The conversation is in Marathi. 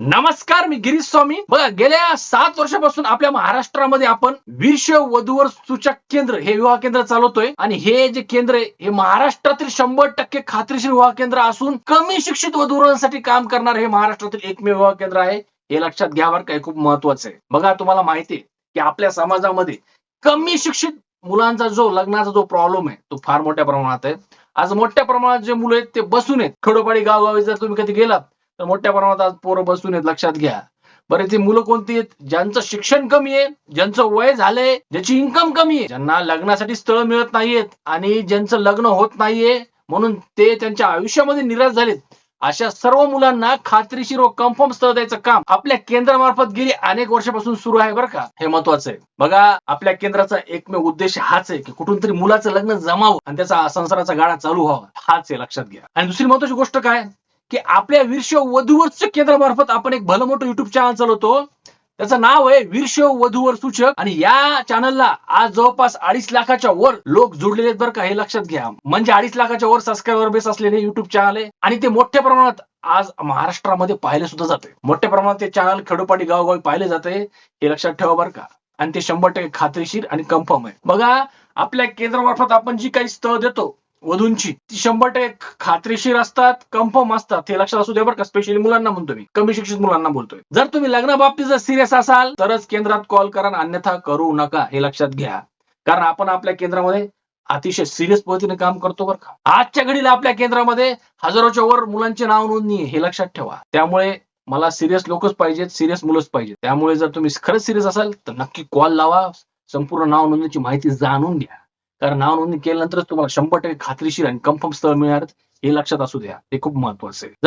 नमस्कार मी गिरीश स्वामी. बघा गेल्या सात वर्षापासून आपल्या महाराष्ट्रामध्ये आपण वीरशैव वधूवर सूचक केंद्र हे विवाह केंद्र चालवतोय. आणि हे जे केंद्र आहे हे महाराष्ट्रातील शंभर टक्के खात्रीशीर विवाह केंद्र असून कमी शिक्षित वधूवरांसाठी काम करणार हे महाराष्ट्रातील एकमेव विवाह केंद्र आहे. हे लक्षात घ्यावर काही खूप महत्वाचं आहे. बघा तुम्हाला माहिती आहे की आपल्या समाजामध्ये कमी शिक्षित मुलांचा जो लग्नाचा जो प्रॉब्लेम आहे तो फार मोठ्या प्रमाणात आहे. आज मोठ्या प्रमाणात जे मुलं आहेत ते बसून आहेत. खडोपाडी गावगावी जर तुम्ही कधी गेलात तर मोठ्या प्रमाणात आज पोरं बसून आहेत लक्षात घ्या. बरे ती मुलं कोणती आहेत? ज्यांचं शिक्षण कमी आहे ज्यांचं वय झालंय ज्याची इन्कम कमी आहे. ज्यांना लग्नासाठी स्थळ मिळत नाहीयेत आणि ज्यांचं लग्न होत नाहीये म्हणून ते त्यांच्या आयुष्यामध्ये निराश झालेत. अशा सर्व मुलांना खात्रीशीर व कन्फर्म स्थळ द्यायचं काम आपल्या केंद्रामार्फत गेली अनेक वर्षापासून सुरू आहे बरं का? हे महत्वाचं आहे. बघा आपल्या केंद्राचा एकमेव उद्देश हाच आहे की कुठून तरी मुलाचं लग्न जमावं आणि त्याचा संसाराचा गाडा चालू व्हावा. हाच आहे लक्षात घ्या. आणि दुसरी महत्वाची गोष्ट काय? की आपल्या वीरशैव वधूवर केंद्रामार्फत आपण एक भलं मोठं युट्यूब चॅनल चालवतो. त्याचं नाव आहे वीरशैव वधूवर सूचक. आणि या चॅनलला आज जवळपास अडीच लाखाच्या वर लोक जुडलेले आहेत बरं का हे लक्षात घ्या. म्हणजे अडीच लाखाच्या वर सबस्क्रायबर बेस असलेले युट्यूब चॅनल आहे. आणि ते मोठ्या प्रमाणात आज महाराष्ट्रामध्ये पाहिले सुद्धा जाते. मोठ्या प्रमाणात ते चॅनल खेडोपाडी गावोगावी पाहिले जाते हे लक्षात ठेवा बरं का. आणि ते शंभर टक्के खात्रीशीर आणि कन्फर्म आहे. बघा आपल्या केंद्रामार्फत आपण जी काही स्थळ देतो वधूंची. ती शंभर टक्के खात्रीशीर असतात कन्फर्म असतात. हे लक्षात असू दे बरं का स्पेशली मुलांना म्हणतो मी. कमी शिक्षित मुलांना बोलतोय. जर तुम्ही लग्नाबाबतीत जर सिरियस असाल तरच केंद्रात कॉल करा अन्यथा करू नका हे लक्षात घ्या. कारण आपण आपल्या केंद्रामध्ये अतिशय सिरियस पद्धतीने काम करतो बरं का. आजच्या घडीला आपल्या केंद्रामध्ये हजारोच्या वर मुलांचे नाव नोंदणी हे लक्षात ठेवा. त्यामुळे मला सिरियस लोकच पाहिजेत सिरियस मुलंच पाहिजेत. त्यामुळे जर तुम्ही खरंच सिरियस असाल तर नक्की कॉल लावा. संपूर्ण नाव नोंदणीची माहिती जाणून घ्या. कारण नाव नोंदणी केल्यानंतरच तुम्हाला शंभर टक्के खात्रीशीर आणि कन्फर्म स्थळ मिळणार हे लक्षात असू द्या. हे खूप महत्वाचं आहे.